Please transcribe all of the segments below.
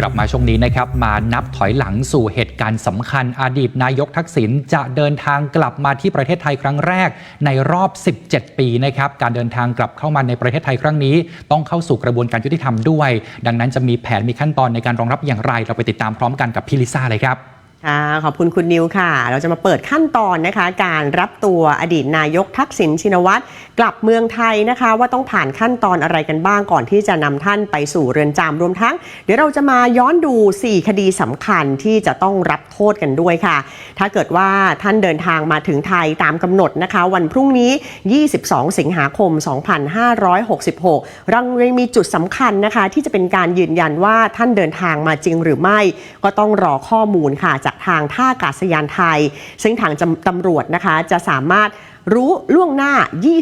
กลับมาช่วงนี้นะครับมานับถอยหลังสู่เหตุการณ์สำคัญอดีตนายกทักษิณจะเดินทางกลับมาที่ประเทศไทยครั้งแรก ในรอบ 17 ปีนะครับการเดินทางกลับเข้ามาในประเทศไทยครั้งนี้ ต้องเข้าสู่กระบวนการยุติธรรมด้วย ดังนั้นจะมีแผนมีขั้นตอนในการรองรับอย่างไร เราไปติดตามพร้อมกันกับพี่ลิซ่าเลยครับ ค่ะขอบคุณคุณนิวค่ะ เราจะมาเปิดขั้นตอนนะคะ การรับตัวอดีตนายกทักษิณชินวัตรกลับเมืองไทยนะคะ ว่าต้องผ่านขั้นตอนอะไรกันบ้างก่อนที่จะนำท่านไปสู่เรือนจำรวมทั้ง เดี๋ยวเราจะมาย้อนดู 4 คดีสำคัญที่จะต้องรับโทษกันด้วยค่ะ ถ้าเกิดว่าท่านเดินทางมาถึงไทยตามกำหนดนะคะ วันพรุ่งนี้ 22 สิงหาคม 2566 รังยังมีจุดสำคัญนะคะ ที่จะเป็นการยืนยันว่าท่านเดินทางมาจริงหรือไม่ ก็ต้องรอข้อมูลค่ะจากทางท่าอากาศยานไทย ซึ่งทางตำรวจนะคะจะสามารถ รู้ล่วงหน้า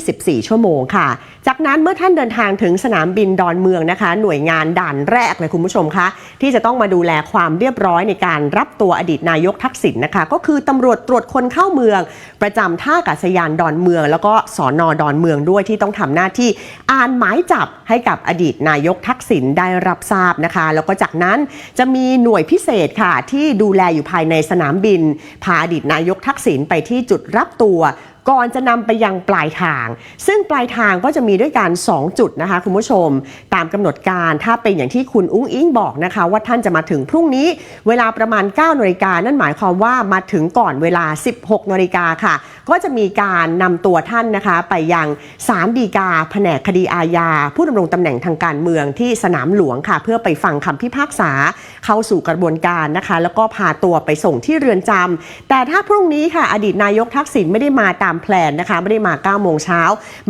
24 ชั่วโมงค่ะ จากนั้นเมื่อท่านเดินทางถึงสนามบินดอนเมืองนะคะ หน่วยงานด่านแรกเลยคุณผู้ชมคะที่จะต้องมาดูแลความเรียบร้อยในการรับตัวอดีตนายกทักษิณนะคะ ก็คือตำรวจตรวจคนเข้าเมือง ประจำท่าอากาศยานดอนเมือง แล้วก็สอนอดอนเมืองด้วยที่ต้องทำหน้าที่อ่านหมายจับให้กับอดีตนายกทักษิณได้รับทราบนะคะ แล้วก็จากนั้นจะมีหน่วยพิเศษค่ะ ที่ดูแลอยู่ภายในสนามบินพาอดีตนายกทักษิณไปที่จุดรับตัว ก่อนจะนำไปยังปลายทาง ซึ่งปลายทางก็จะมีด้วยกัน 2 จุดนะคะคุณผู้ชม ตามกำหนดการถ้าเป็นอย่างที่คุณอุ้งอิงบอกนะคะ ว่าท่านจะมาถึงพรุ่งนี้เวลาประมาณ9นาฬิกานั่นหมายความว่ามาถึงก่อนเวลา 16นาฬิกาค่ะ ก็จะมีการนำตัวท่านนะคะไปยังศาลฎีกาแผนกคดีอาญา ผู้ดำรงตำแหน่งทางการเมืองที่สนามหลวงค่ะ เพื่อไปฟังคำพิพากษาเข้าสู่กระบวนการนะคะ แล้วก็พาตัวไปส่งที่เรือนจำแต่ถ้าพรุ่งนี้ค่ะ อดีตนายกทักษิณไม่ได้มาตามแพลนนะคะ ไม่ได้มา 9 โมงเช้า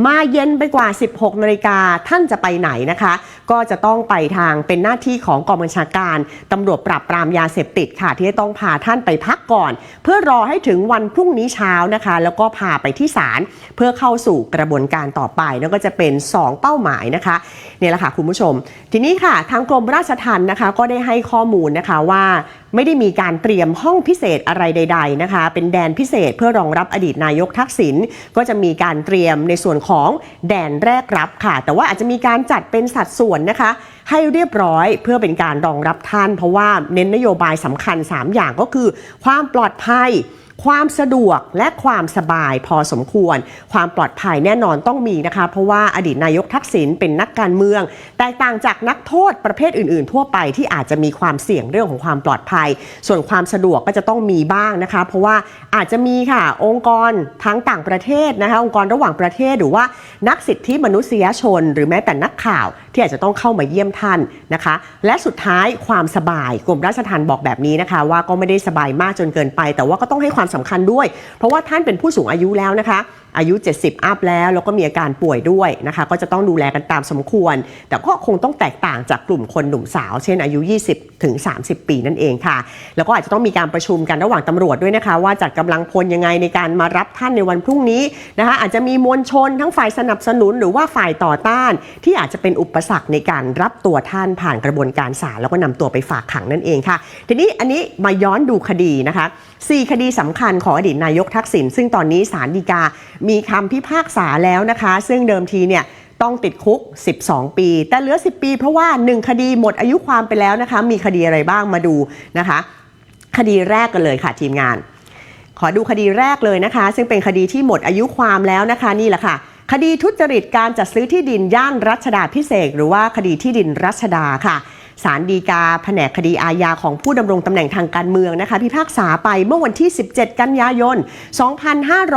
มาเย็นไปกว่า 16 นาฬิกาท่านจะไปไหนนะคะ ก็จะต้องไปทางเป็นหน้าที่ของกองบัญชาการตำรวจปราบปรามยาเสพติดค่ะ ที่จะต้องพาท่านไปพักก่อน เพื่อรอให้ถึงวันพรุ่งนี้เช้านะคะ แล้วก็พาไปที่ศาลเพื่อเข้าสู่กระบวนการต่อไปนั่นก็จะเป็น 2 เป้าหมายนะคะเนี่ยแหละค่ะคุณผู้ชม ทีนี้ค่ะทางกรมราชทัณฑ์นะคะก็ได้ให้ข้อมูลนะคะว่า ไม่ได้มีการเตรียมห้องพิเศษอะไรใด ๆนะคะ เป็นแดนพิเศษเพื่อรองรับอดีตนายกทักษิณก็จะมีการเตรียมในส่วนของแดนแรกรับค่ะ แต่ว่าอาจจะมีการจัดเป็นสัดส่วนนะคะ ให้เรียบร้อยเพื่อเป็นการรองรับท่าน เพราะว่าเน้นนโยบายสำคัญ 3 อย่างก็คือ ความปลอดภัย ความสะดวกและความสบายพอสมควร ความปลอดภัยแน่นอนต้องมีนะคะ เพราะว่าอดีตนายกทักษิณเป็นนักการเมือง แตกต่างจากนักโทษประเภทอื่น ๆ ทั่วไปที่อาจจะมีความเสี่ยงเรื่องของความปลอดภัย ส่วนความสะดวกก็จะต้องมีบ้างนะคะ เพราะว่าอาจจะมีค่ะองค์กรทั้งต่างประเทศนะคะองค์กรระหว่างประเทศหรือว่านักสิทธิมนุษยชน หรือแม้แต่นักข่าวที่อาจจะต้องเข้ามาเยี่ยมท่านนะคะ และสุดท้ายความสบายกรมราชทัณฑ์บอกแบบนี้นะคะ ว่าก็ไม่ได้สบายมากจนเกินไป แต่ว่าก็ต้องให้ความความสำคัญด้วย เพราะว่าท่านเป็นผู้สูงอายุแล้วนะคะ อายุ 70 อัพแล้ว แล้วก็มีอาการป่วยด้วยนะคะ ก็จะต้องดูแลกันตามสมควร แต่ก็คงต้องแตกต่างจากกลุ่มคนหนุ่มสาว เช่นอายุ 20 ถึง 30 ปีนั่นเองค่ะ แล้วก็อาจจะต้องมีการประชุมกันระหว่างตำรวจด้วยนะคะ ว่าจัดกำลังพลยังไงในการมารับท่านในวันพรุ่งนี้นะคะ อาจจะมีมวลชนทั้งฝ่ายสนับสนุนหรือว่าฝ่ายต่อต้าน ที่อาจจะเป็นอุปสรรคในการรับตัวท่านผ่านกระบวนการศาลแล้วก็นำตัวไปฝากขังนั่นเองค่ะ ทีนี้อันนี้มาย้อนดูคดีนะคะ4คดีสำคัญของอดีตนายกทักษิณซึ่งตอนนี้ศาลฎีกามีคำพิพากษาแล้วนะคะ ซึ่งเดิมทีเนี่ยต้องติดคุก 12 ปี แต่เหลือ 10 ปี เพราะว่า 1 คดีหมดอายุความไปแล้วนะคะ มีคดีอะไรบ้างมาดูนะคะ คดีแรกกันเลยค่ะทีมงาน ขอดูคดีแรกเลยนะคะ ซึ่งเป็นคดีที่หมดอายุความแล้วนะคะนี่แหละค่ะ คดีทุจริตการจัดซื้อที่ดินย่านรัชดาพิเศษหรือว่าคดีที่ดินรัชดาค่ะ ศาลฎีกาแผนกคดีอาญาของผู้ดำรงตำแหน่งทางการเมืองนะคะพิพากษาไปเมื่อวันที่ 17 กันยายน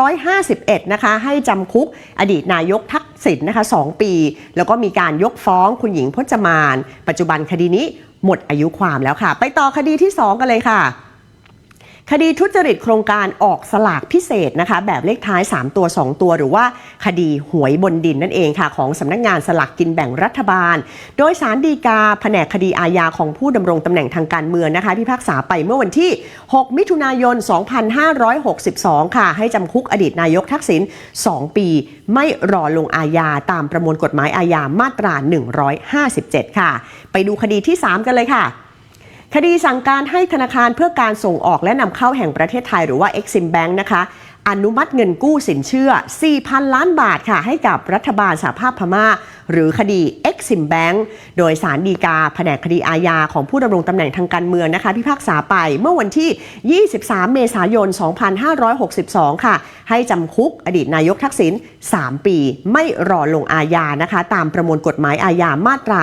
2551 นะคะให้จำคุกอดีตนายกทักษิณนะคะ2ปี แล้วก็มีการยกฟ้องคุณหญิงพจมาน ปัจจุบันคดีนี้หมดอายุความแล้วค่ะ ไปต่อคดีที่ 2 กันเลยค่ะ คดีทุจริตโครงการออกสลากพิเศษนะคะ แบบเลขท้าย 3 ตัว 2 ตัว หรือว่าคดีหวยบนดินนั่นเองค่ะ ของสำนักงานสลากกินแบ่งรัฐบาล โดยสารดีกาแผนกคดีอาญาของผู้ดำรงตำแหน่งทางการเมืองนะคะพิพากษาไปเมื่อวันที่ 6 มิถุนายน 2562 ค่ะ ให้จำคุกอดีตนายกทักษิณ 2 ปี ไม่รอลงอาญาตามประมวลกฎหมายอาญามาตรา 157 ค่ะ ไปดูคดีที่ 3 กันเลยค่ะ คดีสั่งการให้ธนาคารเพื่อการส่งออกและนำเข้าแห่งประเทศไทยหรือว่า Exim Bank นะคะ อนุมัติเงินกู้สินเชื่อ 4,000 ล้านบาทค่ะ ให้กับรัฐบาลสหภาพพม่า หรือคดี Exim Bank โดยสารดีกาแผนกคดีอาญาของผู้ดำรงตำแหน่งทางการเมืองนะคะพิพากษาไปเมื่อวันที่ 23 เมษายน 2562 ค่ะ ให้จำคุกอดีตนายกทักษิณ 3 ปี ไม่รอลงอาญานะคะ ตามประมวลกฎหมายอาญามาตรา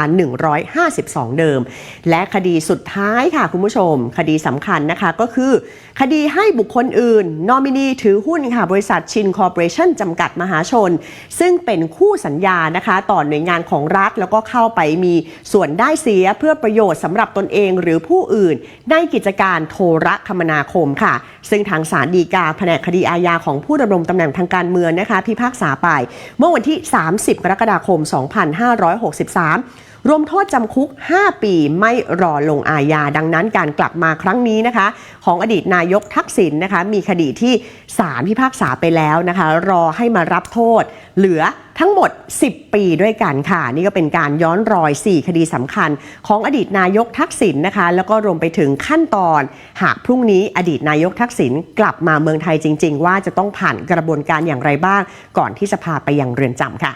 152 เดิม และคดีสุดท้ายค่ะคุณผู้ชม คดีสำคัญนะคะก็คือ คดีให้บุคคลอื่น นอมินีถือหุ้นค่ะ บริษัทชินคอร์ปอเรชั่นจำกัดมหาชน ซึ่งเป็นคู่สัญญานะคะต่อหน่วยงานของรัฐ แล้วก็เข้าไปมีส่วนได้เสียเพื่อประโยชน์สำหรับตนเองหรือผู้อื่น ในกิจการโทรคมนาคมค่ะ ซึ่งทางศาลฎีกาแผนกคดีอาญาของผู้ดำรงตำแหน่งทางการเมืองนะคะพิพากษาไป เมื่อวันที่ 30 กรกฎาคม 2563 รวมโทษจำคุก 5 ปีไม่รอลงอาญาดังนั้นการกลับมาครั้งนี้นะคะ ของอดีตนายกทักษิณนะคะ มีคดีที่ศาลพิพากษาไปแล้วนะคะ รอให้มารับโทษเหลือทั้งหมด 10 ปีด้วยกันค่ะ นี่ก็เป็นการย้อนรอย 4 คดีสำคัญ ของอดีตนายกทักษิณนะคะ แล้วก็รวมไปถึงขั้นตอน หากพรุ่งนี้อดีตนายกทักษิณกลับมาเมืองไทยจริง ๆ ว่าจะต้องผ่านกระบวนการอย่างไรบ้าง ก่อนที่จะพาไปยังเรือนจำค่ะ